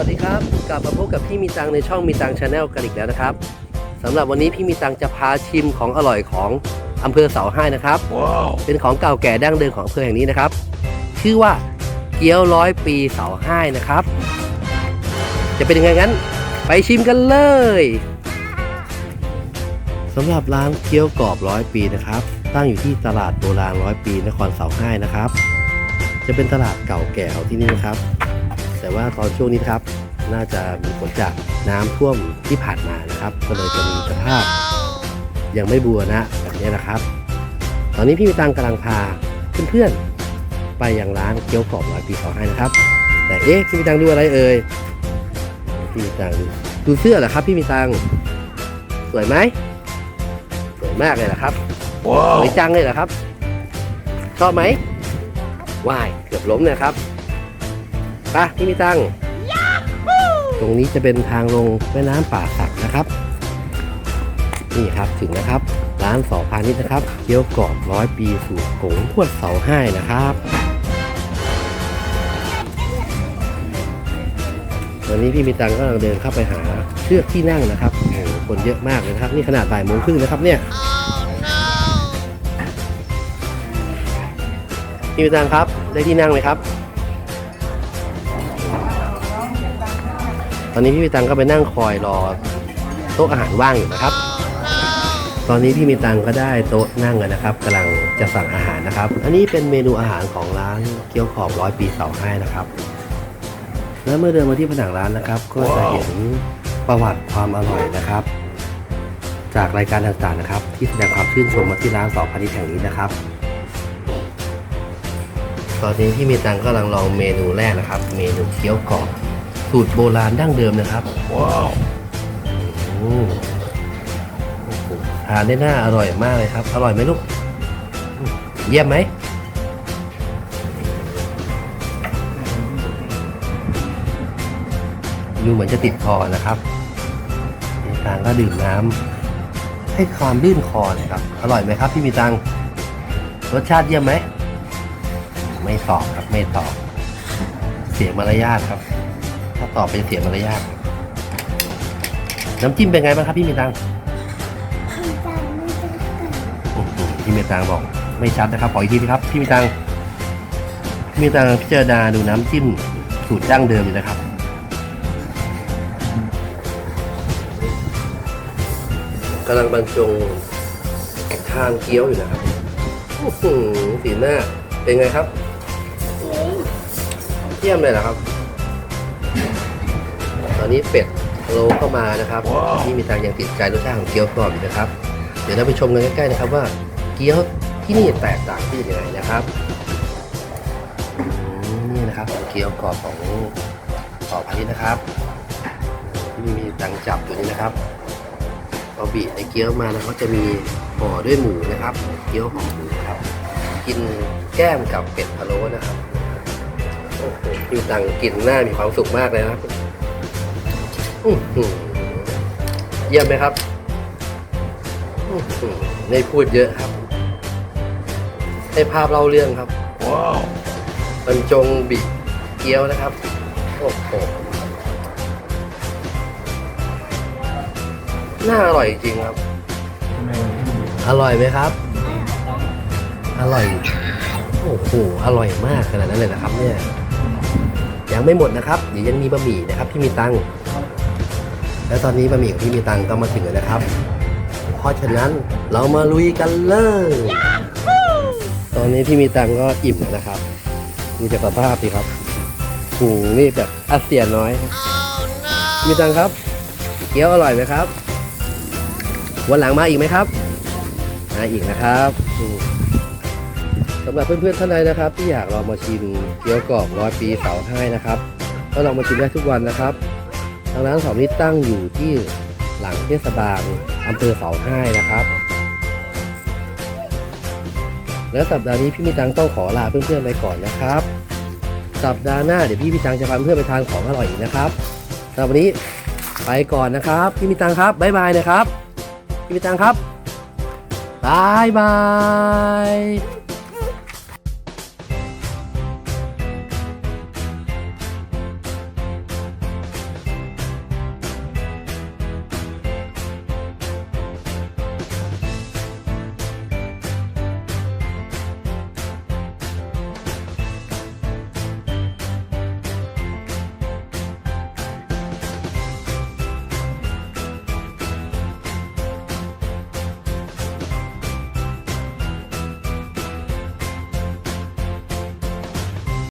วัสดีครับ กลับมาพบกับพี่มีตังในช่องมีตังชาแนลกันอีกแล้วนะครับสำหรับวันนี้พี่มีตังจะพาชิมของอร่อยของอำเภอเสาให้นะครับเป็นของเก่าแก่ดั้งเดิมของอำเภอแห่งนี้นะครับ ชื่อว่าเกี๊ยวร้อยปีเสาให้นะครับ จะเป็นยังไงงั้น ไปชิมกันเลยสำหรับร้านเกี๊ยวกรอบร้อยปีนะครับ ตั้งอยู่ที่ตลาดโบราณร้อยปีนครเสาให้นะครับ จะเป็นตลาดเก่าแก่ของที่นี่นะครับแต่ ว่าตอนช่วงนี้ครับ น่าจะมีผลจากน้ำท่วมที่ผ่านมานะครับ ก็เลยจะมีสภาพยังไม่บัวนะแบบนี้นะครับ ตอนนี้พี่มีตังกำลังพาเพื่อนๆไปยังร้านเกี๊ยวกรอบร้อยปีสองให้นะครับ แต่เอ๊ะพี่มีตังดูอะไรเอ่ยพี่มีตังดูดูเสื้อเหรอครับ พี่มีตังสวยไหมสวยมากเลยเหรอครับสวยจังเลยเหรอครับชอบไหมว่ายเกือบล้มเนะครับไปะพี่มีตังตรงนี้จะเป็นทางลงแม่น้ำป่าสักนะครับ นี่ครับถึงนะครับ ร้านสอพาณิชย์นะครับเกี๊ยวกรอบร้อยปีสูตรกงทวดเสาให้นะครับวันนี้พี่มีตังก็กำลังเดินเข้าไปหาเชือกที่นั่งนะครับโอ้โหคนเยอะมากเลยนะครับ นี่ขนาดบ่ายโมงครึ่งนะครับเนี่ยพี่มีตังครับได้ที่นั่งไหมครับ อนนี้พี่มีตังก็ไปนั่งคอยรอโต๊ะอาหารว่างอยู่นะครับ ตอนนี้พี่มีตังก็ได้โต๊ะนั่งแล้วนะครับกำลังจะสั่งอาหารนะครับ อันนี้เป็นเมนูอาหารของร้านเกี๊ยวขอบร้อยปีเสาให้นะครับ แล้วเมื่อเดินมาที่ผนังร้านนะครับ ก็จะเห็นประวัติความอร่อยนะครับ จากรายการต่างๆนะครับ ที่แสดงความชื่นชมมาที่ร้านสองพันธุ์แห่งนี้นะครับตอนนี้พี่มีตังก็กำลังลองเมนูแรกนะครับ เมนูเกี๊ยวกรอบ สูตรโบราณดั้งเดิมนะครับ ว้าวทานได้น่าอร่อยมากเลยครับ อร่อยไหมลูก เยี่ยมไหมดูเหมือนจะติดคอนะครับมีตังก็ดื่มน้ำให้ความลื่นคอเลยครับ อร่อยไหมครับพี่มีตังรสชาติเยี่ยมไหม ไม่ตอบครับไม่ตอบ เสียมารยาทครับถ้า ตอบเป็นเสียมารยาทน้ำจิ้มเป็นไงบ้างครับพี่มีตังอื้อหือพี่เมตังบอก ไม่ชัดนะครับ ขออีกทีนะครับ พี่เมตังพี่เมตังพิจารณาดูน้ำจิ้มสูตรดั้งเดิมเลยนะครับกำลังบรรจงทานเกี๊ยวอยู่นะครับอื้อหือสีหน้าเป็นไงครับเยี่ยมเลยเหรอครับ ตอนนี้เป็ดโลเข้ามานะครับพี่มีตังยังติดใจรสชาติของเกี๊ยวกรอบอยู่นะครับ เดี๋ยวเราไปชมกันใกล้ๆนะครับว่าเกี๊ยวที่นี่แตกต่างที่ยังไงนะครับอืมนี่นะครับเกี๊ยวกรอบของขอบพันธุ์นะครับที่มีตังจับอยู่นี่นะครับพอบีบในเกี๊ยวมาแล้วก็จะมีห่อด้วยหมูนะครับ เกี๊ยวห่อหมูนะครับ กินแก้มกับเป็ดพะโล้นะครับโอ้โหพี่ตังกินหน้ามีความสุขมากเลยนะครับอื้อหือ เยี่ยมไหมครับอื้อหือไม่พูดเยอะครับ ให้ภาพเล่าเรื่องครับ ว้าวบรรจงบิดเกี๊ยวนะครับ โอ้โห น่าอร่อยจริงๆครับ อร่อยไหมครับ อร่อย โอ้โห อร่อยมากขนาดนั้นเลยนะครับ เนี่ย ยังไม่หมดนะครับ เดี๋ยวยังมีบะหมี่นะครับที่มีตังค์ และตอนนี้บะหมี่ของที่มีตังค์ก็มาถึงแล้วนะครับ เพราะฉะนั้นเรามาลุยกันเลย ตอนนี้พี่มีตังก็อิ่มแล้วนะครับดูจากสภาพสิครับหูนี่แบบอาเซียนน้อยครับมีตังครับ เกี๊ยวอร่อยไหมครับ วันหลังมาอีกไหมครับมาอีกนะครับอืมสำหรับเพื่อนๆท่านใดนะครับ ที่อยากลองมาชิมเกี๊ยวกรอบร้อยปีเสาให้นะครับก็ลองมาชิมได้ทุกวันนะครับ ทางร้านสองนี้ตั้งอยู่ที่หลังเทศบาลอำเภอเสาห้นะครับ และสัปดาห์นี้พี่มีตังต้องขอลาเพื่อนๆไปก่อนนะครับ สัปดาห์หน้าเดี๋ยวพี่มีตังจะพาเพื่อนไปทานของอร่อยอีกนะครับสำหรับวันนี้ไปก่อนนะครับ พี่มีตังครับบ๊ายบายนะครับ พี่มีตังครับบายบาย